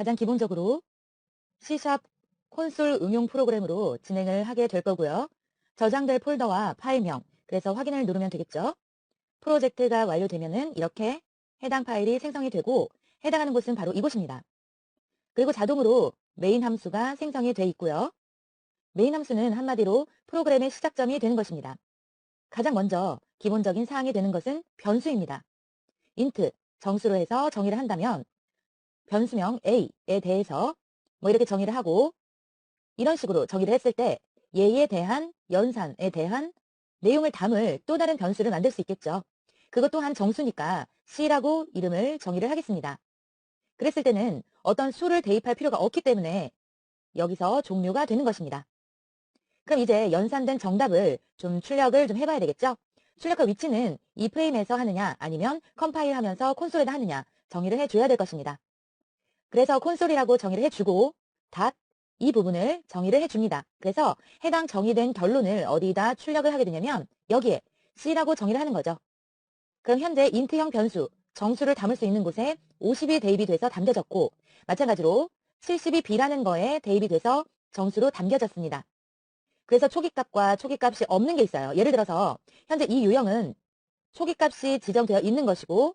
가장 기본적으로 C샵 콘솔 응용 프로그램으로 진행을 하게 될 거고요. 저장될 폴더와 파일명, 그래서 확인을 누르면 되겠죠. 프로젝트가 완료되면은 이렇게 해당 파일이 생성이 되고 해당하는 곳은 바로 이곳입니다. 그리고 자동으로 메인 함수가 생성이 돼 있고요. 메인 함수는 한마디로 프로그램의 시작점이 되는 것입니다. 가장 먼저 기본적인 사항이 되는 것은 변수입니다. int, 정수로 해서 정의를 한다면 변수명 a에 대해서 뭐 이렇게 정의를 하고 이런 식으로 정의를 했을 때 얘에 대한 연산에 대한 내용을 담을 또 다른 변수를 만들 수 있겠죠. 그것 또한 정수니까 c라고 이름을 정의를 하겠습니다. 그랬을 때는 어떤 수를 대입할 필요가 없기 때문에 여기서 종료가 되는 것입니다. 그럼 이제 연산된 정답을 좀 출력을 좀 해봐야 되겠죠? 출력할 위치는 이 프레임에서 하느냐 아니면 컴파일 하면서 콘솔에다 하느냐 정의를 해줘야 될 것입니다. 그래서 콘솔이라고 정의를 해주고 닷 이 부분을 정의를 해줍니다. 그래서 해당 정의된 결론을 어디다 출력을 하게 되냐면 여기에 C라고 정의를 하는 거죠. 그럼 현재 인트형 변수, 정수를 담을 수 있는 곳에 50이 대입이 돼서 담겨졌고 마찬가지로 70이 B라는 거에 대입이 돼서 정수로 담겨졌습니다. 그래서 초기값과 초기값이 없는 게 있어요. 예를 들어서 현재 이 유형은 초기값이 지정되어 있는 것이고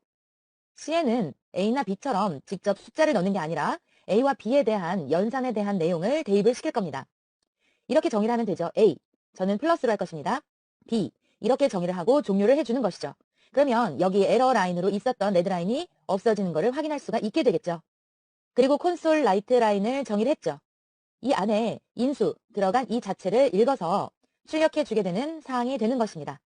C에는 A나 B처럼 직접 숫자를 넣는 게 아니라 A와 B에 대한 연산에 대한 내용을 대입을 시킬 겁니다. 이렇게 정의를 하면 되죠. A, 저는 플러스로 할 것입니다. B, 이렇게 정의를 하고 종료를 해주는 것이죠. 그러면 여기 에러 라인으로 있었던 레드 라인이 없어지는 것을 확인할 수가 있게 되겠죠. 그리고 콘솔 라이트 라인을 정의를 했죠. 이 안에 인수 들어간 이 자체를 읽어서 출력해 주게 되는 사항이 되는 것입니다.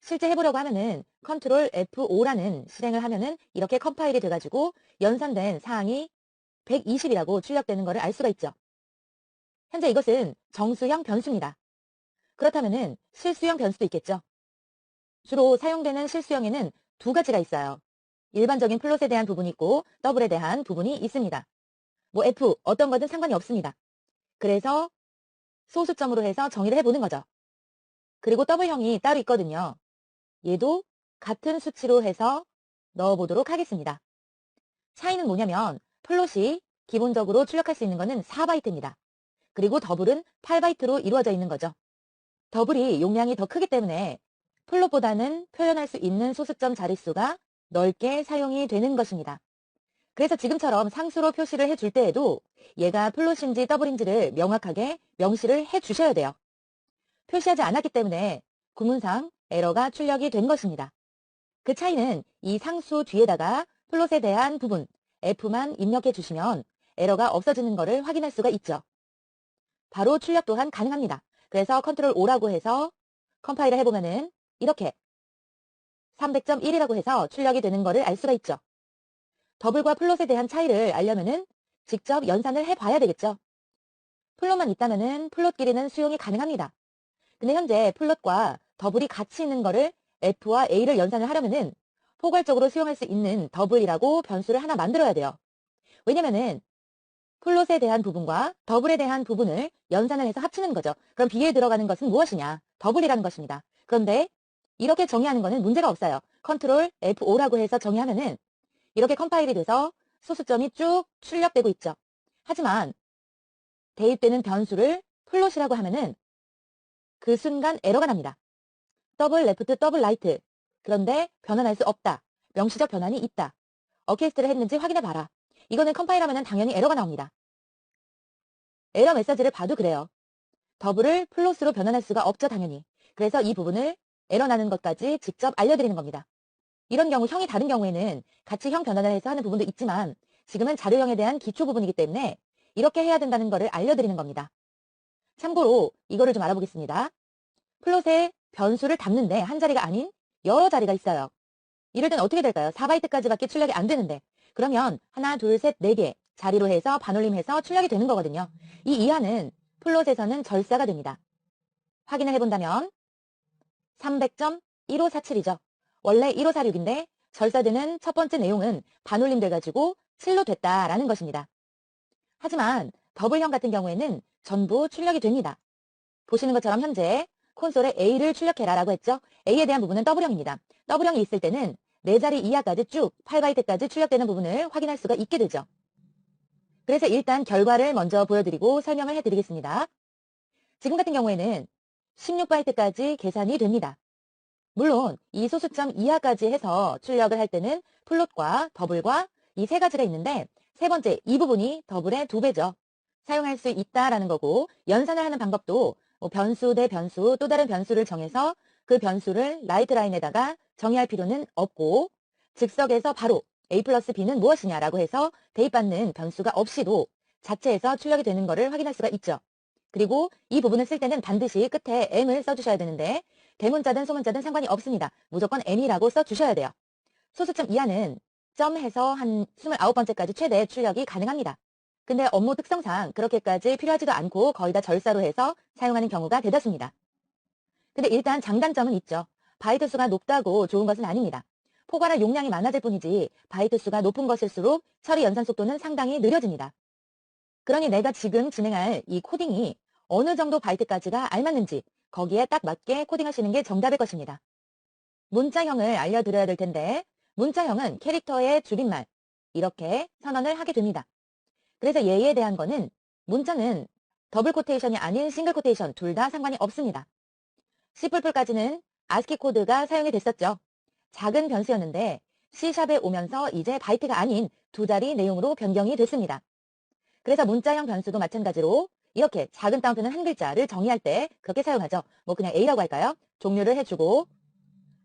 실제 해보려고 하면은 컨트롤 F5라는 실행을 하면은 이렇게 컴파일이 돼가지고 연산된 사항이 120이라고 출력되는 것을 알 수가 있죠. 현재 이것은 정수형 변수입니다. 그렇다면은 실수형 변수도 있겠죠. 주로 사용되는 실수형에는 두 가지가 있어요. 일반적인 플롯에 대한 부분이 있고 더블에 대한 부분이 있습니다. 뭐 F 어떤 거든 상관이 없습니다. 그래서 소수점으로 해서 정의를 해보는 거죠. 그리고 더블형이 따로 있거든요. 얘도 같은 수치로 해서 넣어보도록 하겠습니다. 차이는 뭐냐면 플롯이 기본적으로 출력할 수 있는 것은 4바이트입니다. 그리고 더블은 8바이트로 이루어져 있는 거죠. 더블이 용량이 더 크기 때문에 플롯보다는 표현할 수 있는 소수점 자릿수가 넓게 사용이 되는 것입니다. 그래서 지금처럼 상수로 표시를 해줄 때에도 얘가 플롯인지 더블인지를 명확하게 명시를 해주셔야 돼요. 표시하지 않았기 때문에 구문상 에러가 출력이 된 것입니다. 그 차이는 이 상수 뒤에다가 플롯에 대한 부분 F만 입력해 주시면 에러가 없어지는 것을 확인할 수가 있죠. 바로 출력 또한 가능합니다. 그래서 컨트롤 O라고 해서 컴파일을 해보면은 이렇게 300.1이라고 해서 출력이 되는 것을 알 수가 있죠. 더블과 플롯에 대한 차이를 알려면은 직접 연산을 해봐야 되겠죠. 플롯만 있다면은 플롯끼리는 수용이 가능합니다. 근데 현재 플롯과 더블이 같이 있는 거를 F와 A를 연산을 하려면은 포괄적으로 수용할 수 있는 더블이라고 변수를 하나 만들어야 돼요. 왜냐면은 플롯에 대한 부분과 더블에 대한 부분을 연산을 해서 합치는 거죠. 그럼 B에 들어가는 것은 무엇이냐? 더블이라는 것입니다. 그런데 이렇게 정의하는 것은 문제가 없어요. 컨트롤 F5라고 해서 정의하면은 이렇게 컴파일이 돼서 소수점이 쭉 출력되고 있죠. 하지만 대입되는 변수를 플롯이라고 하면은 그 순간 에러가 납니다. 더블 레프트 더블 라이트 그런데 변환할 수 없다. 명시적 변환이 있다. 어케스트를 했는지 확인해 봐라. 이거는 컴파일하면 당연히 에러가 나옵니다. 에러 메시지를 봐도 그래요. 더블을 플롯으로 변환할 수가 없죠 당연히. 그래서 이 부분을 에러 나는 것까지 직접 알려드리는 겁니다. 이런 경우 형이 다른 경우에는 같이 형 변환을 해서 하는 부분도 있지만 지금은 자료형에 대한 기초 부분이기 때문에 이렇게 해야 된다는 것을 알려드리는 겁니다. 참고로 이거를 좀 알아보겠습니다. 플롯에 변수를 담는데 한 자리가 아닌 여러 자리가 있어요. 이럴 땐 어떻게 될까요? 4바이트까지밖에 출력이 안 되는데 그러면 하나, 둘, 셋, 네 개 자리로 해서 반올림해서 출력이 되는 거거든요. 이 이하는 플롯에서는 절사가 됩니다. 확인을 해본다면 300.1547이죠. 원래 1546인데 절사되는 첫 번째 내용은 반올림 돼가지고 7로 됐다라는 것입니다. 하지만 더블형 같은 경우에는 전부 출력이 됩니다. 보시는 것처럼 현재 콘솔에 A를 출력해라 라고 했죠. A에 대한 부분은 더블형입니다. 더블형이 있을 때는 4자리 이하까지 쭉 8바이트까지 출력되는 부분을 확인할 수가 있게 되죠. 그래서 일단 결과를 먼저 보여드리고 설명을 해드리겠습니다. 지금 같은 경우에는 16바이트까지 계산이 됩니다. 물론 이 소수점 이하까지 해서 출력을 할 때는 플롯과 더블과 이 세 가지가 있는데 세 번째 이 부분이 더블의 두 배죠. 사용할 수 있다라는 거고 연산을 하는 방법도 뭐 변수 대 변수 또 다른 변수를 정해서 그 변수를 라이트 라인에다가 정의할 필요는 없고 즉석에서 바로 a 플러스 b는 무엇이냐라고 해서 대입받는 변수가 없이도 자체에서 출력이 되는 것을 확인할 수가 있죠. 그리고 이 부분을 쓸 때는 반드시 끝에 m을 써주셔야 되는데 대문자든 소문자든 상관이 없습니다. 무조건 m이라고 써주셔야 돼요. 소수점 이하는 점해서 한 29번째까지 최대 출력이 가능합니다. 근데 업무 특성상 그렇게까지 필요하지도 않고 거의 다 절사로 해서 사용하는 경우가 대다수입니다. 근데 일단 장단점은 있죠. 바이트 수가 높다고 좋은 것은 아닙니다. 포괄할 용량이 많아질 뿐이지 바이트 수가 높은 것일수록 처리 연산 속도는 상당히 느려집니다. 그러니 내가 지금 진행할 이 코딩이 어느 정도 바이트까지가 알맞는지 거기에 딱 맞게 코딩하시는 게 정답일 것입니다. 문자형을 알려드려야 될 텐데 문자형은 캐릭터의 줄임말 이렇게 선언을 하게 됩니다. 그래서 예에 대한 거는 문자는 더블 코테이션이 아닌 싱글 코테이션 둘 다 상관이 없습니다. C++까지는 아스키 코드가 사용이 됐었죠. 작은 변수였는데 C샵에 오면서 이제 바이트가 아닌 두 자리 내용으로 변경이 됐습니다. 그래서 문자형 변수도 마찬가지로 이렇게 작은 따옴표는 한 글자를 정의할 때 그렇게 사용하죠. 뭐 그냥 A라고 할까요? 종류를 해주고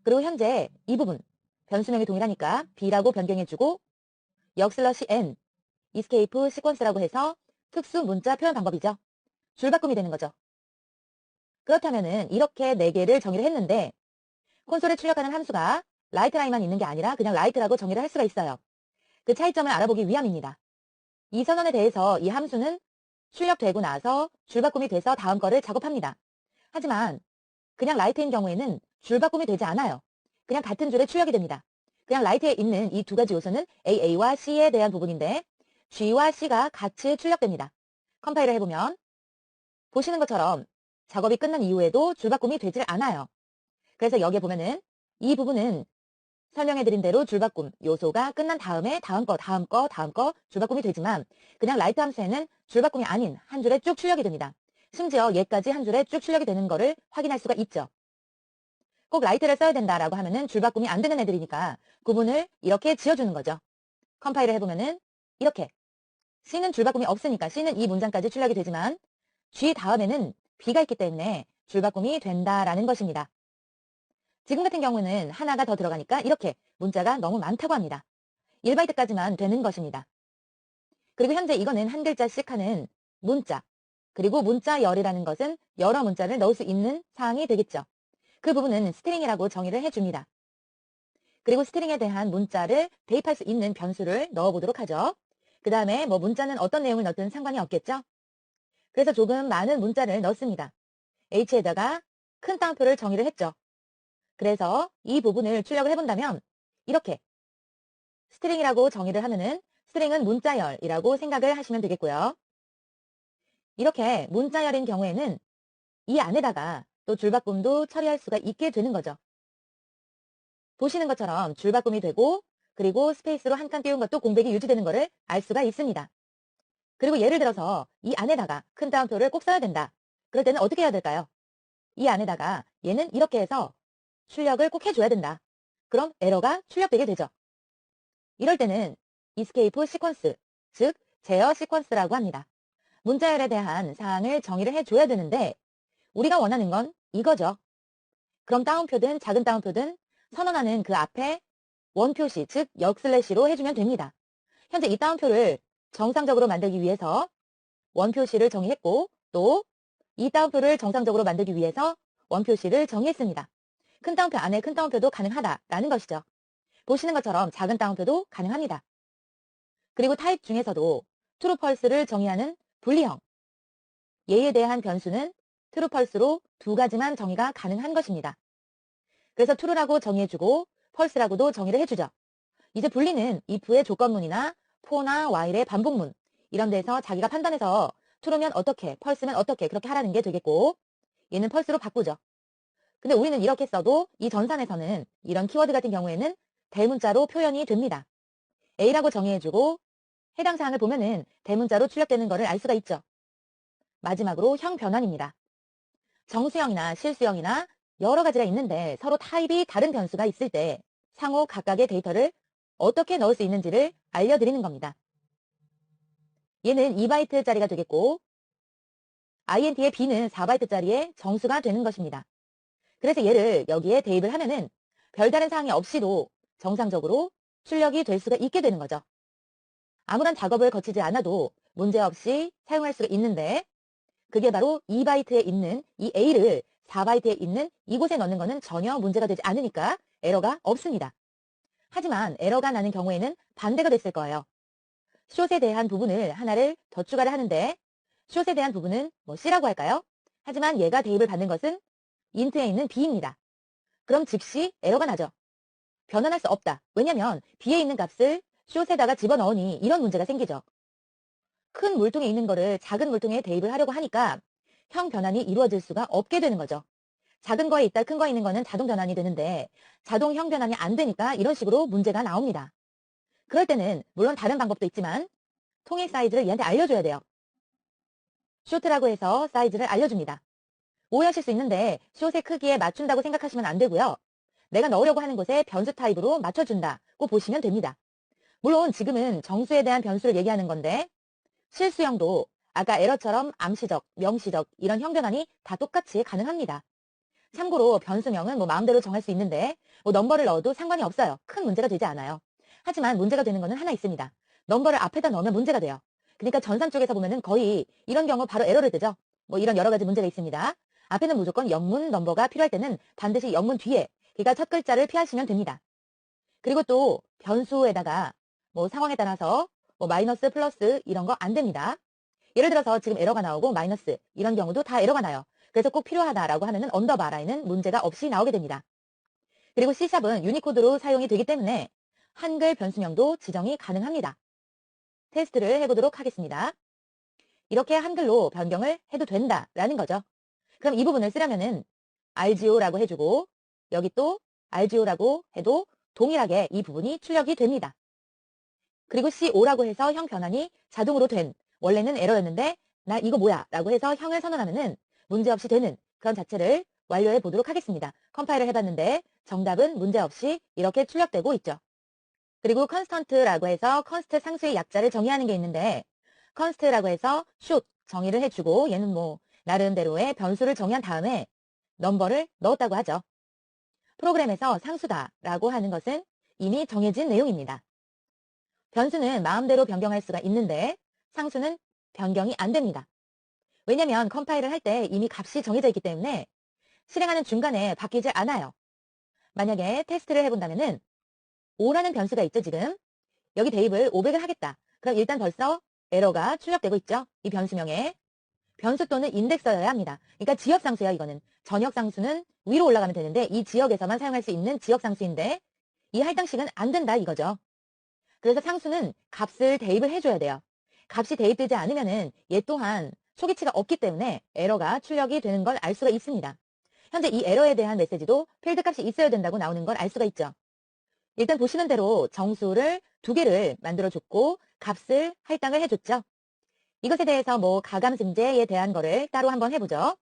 그리고 현재 이 부분 변수명이 동일하니까 B라고 변경해주고 역슬러시 N 이스케이프 시퀀스라고 해서 특수 문자 표현 방법이죠. 줄바꿈이 되는 거죠. 그렇다면은 이렇게 4개를 정의를 했는데 콘솔에 출력하는 함수가 라이트 라인만 있는 게 아니라 그냥 라이트라고 정의를 할 수가 있어요. 그 차이점을 알아보기 위함입니다. 이 선언에 대해서 이 함수는 출력되고 나서 줄바꿈이 돼서 다음 거를 작업합니다. 하지만 그냥 라이트인 경우에는 줄바꿈이 되지 않아요. 그냥 같은 줄에 출력이 됩니다. 그냥 라이트에 있는 이 두 가지 요소는 AA와 C에 대한 부분인데 G와 C가 같이 출력됩니다. 컴파일을 해보면 보시는 것처럼 작업이 끝난 이후에도 줄바꿈이 되질 않아요. 그래서 여기에 보면은 이 부분은 설명해드린 대로 줄바꿈 요소가 끝난 다음에 다음 거, 다음 거, 다음 거 줄바꿈이 되지만 그냥 라이트 함수에는 줄바꿈이 아닌 한 줄에 쭉 출력이 됩니다. 심지어 얘까지 한 줄에 쭉 출력이 되는 거를 확인할 수가 있죠. 꼭 라이트를 써야 된다라고 하면은 줄바꿈이 안 되는 애들이니까 구분을 이렇게 지어주는 거죠. 컴파일을 해보면은 이렇게 C는 줄바꿈이 없으니까 C는 이 문장까지 출력이 되지만 G 다음에는 B가 있기 때문에 줄바꿈이 된다라는 것입니다. 지금 같은 경우는 하나가 더 들어가니까 이렇게 문자가 너무 많다고 합니다. 1바이트까지만 되는 것입니다. 그리고 현재 이거는 한 글자씩 하는 문자, 그리고 문자열이라는 것은 여러 문자를 넣을 수 있는 사항이 되겠죠. 그 부분은 스트링이라고 정의를 해줍니다. 그리고 스트링에 대한 문자를 대입할 수 있는 변수를 넣어보도록 하죠. 그 다음에 뭐 문자는 어떤 내용을 넣든 상관이 없겠죠. 그래서 조금 많은 문자를 넣습니다. H에다가 큰 따옴표를 정의를 했죠. 그래서 이 부분을 출력을 해본다면 이렇게 스트링이라고 정의를 하면은 스트링은 문자열이라고 생각을 하시면 되겠고요. 이렇게 문자열인 경우에는 이 안에다가 또 줄바꿈도 처리할 수가 있게 되는 거죠. 보시는 것처럼 줄바꿈이 되고 그리고 스페이스로 한 칸 띄운 것도 공백이 유지되는 것을 알 수가 있습니다. 그리고 예를 들어서 이 안에다가 큰 따옴표를 꼭 써야 된다. 그럴 때는 어떻게 해야 될까요? 이 안에다가 얘는 이렇게 해서 출력을 꼭 해줘야 된다. 그럼 에러가 출력되게 되죠. 이럴 때는 이스케이프 시퀀스, 즉 제어 시퀀스라고 합니다. 문자열에 대한 사항을 정의를 해줘야 되는데 우리가 원하는 건 이거죠. 그럼 다운표든 작은 다운표든 선언하는 그 앞에 원표시, 즉 역슬래시로 해주면 됩니다. 현재 이 다운표를 정상적으로 만들기 위해서 원표시를 정의했고 또이 다운표를 정상적으로 만들기 위해서 원표시를 정의했습니다. 큰 따옴표 안에 큰 따옴표도 가능하다라는 것이죠. 보시는 것처럼 작은 따옴표도 가능합니다. 그리고 타입 중에서도 트루펄스를 정의하는 분리형. 얘에 대한 변수는 트루펄스로 두 가지만 정의가 가능한 것입니다. 그래서 true라고 정의해주고 펄스라고도 정의를 해주죠. 이제 분리는 if의 조건문이나 for나 while의 반복문 이런 데서 자기가 판단해서 true면 어떻게, 펄스면 어떻게 그렇게 하라는 게 되겠고 얘는 펄스로 바꾸죠. 근데 우리는 이렇게 써도 이 전산에서는 이런 키워드 같은 경우에는 대문자로 표현이 됩니다. A라고 정의해주고 해당 사항을 보면은 대문자로 출력되는 것을 알 수가 있죠. 마지막으로 형 변환입니다. 정수형이나 실수형이나 여러 가지가 있는데 서로 타입이 다른 변수가 있을 때 상호 각각의 데이터를 어떻게 넣을 수 있는지를 알려드리는 겁니다. 얘는 2바이트짜리가 되겠고 int의 b는 4바이트짜리의 정수가 되는 것입니다. 그래서 얘를 여기에 대입을 하면은 별다른 사항이 없이도 정상적으로 출력이 될 수가 있게 되는 거죠. 아무런 작업을 거치지 않아도 문제없이 사용할 수가 있는데 그게 바로 2바이트에 있는 이 A를 4바이트에 있는 이곳에 넣는 것은 전혀 문제가 되지 않으니까 에러가 없습니다. 하지만 에러가 나는 경우에는 반대가 됐을 거예요. 숏에 대한 부분을 하나를 더 추가를 하는데 숏에 대한 부분은 뭐 C라고 할까요? 하지만 얘가 대입을 받는 것은 인트에 있는 B입니다. 그럼 즉시 에러가 나죠. 변환할 수 없다. 왜냐면 B에 있는 값을 숏에다가 집어넣으니 이런 문제가 생기죠. 큰 물통에 있는 거를 작은 물통에 대입을 하려고 하니까 형 변환이 이루어질 수가 없게 되는 거죠. 작은 거에 있다 큰 거에 있는 거는 자동 변환이 되는데 자동 형 변환이 안 되니까 이런 식으로 문제가 나옵니다. 그럴 때는 물론 다른 방법도 있지만 통일 사이즈를 얘한테 알려줘야 돼요. 쇼트라고 해서 사이즈를 알려줍니다. 오해하실 수 있는데 숏의 크기에 맞춘다고 생각하시면 안 되고요. 내가 넣으려고 하는 곳에 변수 타입으로 맞춰준다고 보시면 됩니다. 물론 지금은 정수에 대한 변수를 얘기하는 건데 실수형도 아까 에러처럼 암시적, 명시적 이런 형 변환이 다 똑같이 가능합니다. 참고로 변수명은 뭐 마음대로 정할 수 있는데 뭐 넘버를 넣어도 상관이 없어요. 큰 문제가 되지 않아요. 하지만 문제가 되는 거는 하나 있습니다. 넘버를 앞에다 넣으면 문제가 돼요. 그러니까 전산 쪽에서 보면은 거의 이런 경우 바로 에러를 뜨죠. 뭐 이런 여러 가지 문제가 있습니다. 앞에는 무조건 영문 넘버가 필요할 때는 반드시 영문 뒤에 그러니까 첫 글자를 피하시면 됩니다. 그리고 또 변수에다가 뭐 상황에 따라서 뭐 마이너스 플러스 이런 거 안 됩니다. 예를 들어서 지금 에러가 나오고 마이너스 이런 경우도 다 에러가 나요. 그래서 꼭 필요하다라고 하면은 언더바라에는 문제가 없이 나오게 됩니다. 그리고 C샵은 유니코드로 사용이 되기 때문에 한글 변수명도 지정이 가능합니다. 테스트를 해보도록 하겠습니다. 이렇게 한글로 변경을 해도 된다라는 거죠. 그럼 이 부분을 쓰려면은 RGO라고 해주고 여기 또 RGO라고 해도 동일하게 이 부분이 출력이 됩니다. 그리고 C5라고 해서 형 변환이 자동으로 된 원래는 에러였는데 나 이거 뭐야 라고 해서 형을 선언하면은 문제없이 되는 그런 자체를 완료해 보도록 하겠습니다. 컴파일을 해봤는데 정답은 문제없이 이렇게 출력되고 있죠. 그리고 컨스턴트라고 해서 컨스트 상수의 약자를 정의하는 게 있는데 컨스트라고 해서 슛 정의를 해주고 얘는 뭐 나름대로의 변수를 정의한 다음에 넘버를 넣었다고 하죠. 프로그램에서 상수다라고 하는 것은 이미 정해진 내용입니다. 변수는 마음대로 변경할 수가 있는데 상수는 변경이 안 됩니다. 왜냐면 컴파일을 할 때 이미 값이 정해져 있기 때문에 실행하는 중간에 바뀌지 않아요. 만약에 테스트를 해본다면 은 5라는 변수가 있죠, 지금. 여기 대입을 500을 하겠다. 그럼 일단 벌써 에러가 출력되고 있죠. 이 변수명에. 변수 또는 인덱서여야 합니다. 그러니까 지역 상수예요, 이거는. 전역 상수는 위로 올라가면 되는데 이 지역에서만 사용할 수 있는 지역 상수인데 이 할당식은 안 된다 이거죠. 그래서 상수는 값을 대입을 해줘야 돼요. 값이 대입되지 않으면은 얘 또한 초기치가 없기 때문에 에러가 출력이 되는 걸 알 수가 있습니다. 현재 이 에러에 대한 메시지도 필드 값이 있어야 된다고 나오는 걸 알 수가 있죠. 일단 보시는 대로 정수를 두 개를 만들어줬고 값을 할당을 해줬죠. 이것에 대해서 뭐 가감승제에 대한 거를 따로 한번 해보죠.